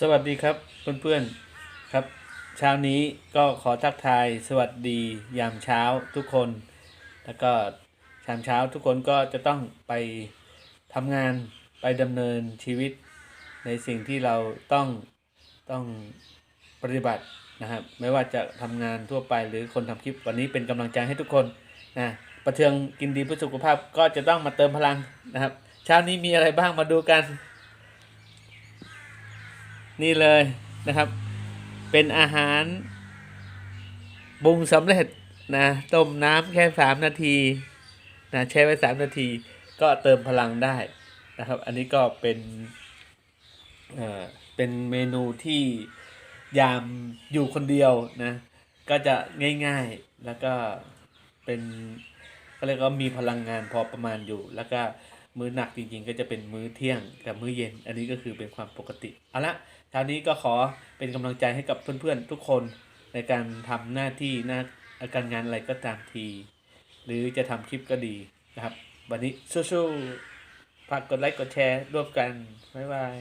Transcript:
สวัสดีครับเพื่อนๆครับ เช้านี้ก็ขอทักทายสวัสดียามเช้าทุกคน แล้วก็ชามเช้าทุกคนก็จะต้องไปทำงานไปดำเนินชีวิตในสิ่งที่เราต้องต้องปฏิบัตินะครับ ไม่ว่าจะทำงานทั่วไปหรือคนทำคลิปวันนี้เป็นกำลังใจให้ทุกคนนะประเทืองกินดีเพื่อสุขภาพก็จะต้องมาเติมพลังนะครับ เช้านี้มีอะไรบ้างมาดูกัน นี่เลยนะครับ เป็นอาหารปรุงสำเร็จนะต้มน้ำแค่สามนาทีนะแช่ไว้สามนาที ก็เติมพลังได้นะครับ อันนี้ก็เป็นเอ่อเป็นเมนูที่ยามอยู่คนเดียวนะ ก็จะง่ายๆแล้วก็เป็นก็เรียกว่ามีพลังงานพอประมาณอยู่แล้วก็ มื้อหนักจริงๆ ก็จะเป็นมื้อเที่ยงกับมื้อเย็น อันนี้ก็คือเป็นความปกติเอาละคราวนี้ก็ขอเป็นกำลังใจให้กับเพื่อนๆทุกคนในการทำหน้าที่หน้าการงานอะไรก็ตามที หรือจะทำคลิปก็ดีนะครับ วันนี้สู้ๆฝากกดไลค์กดแชร์ร่วมกันบ๊ายบาย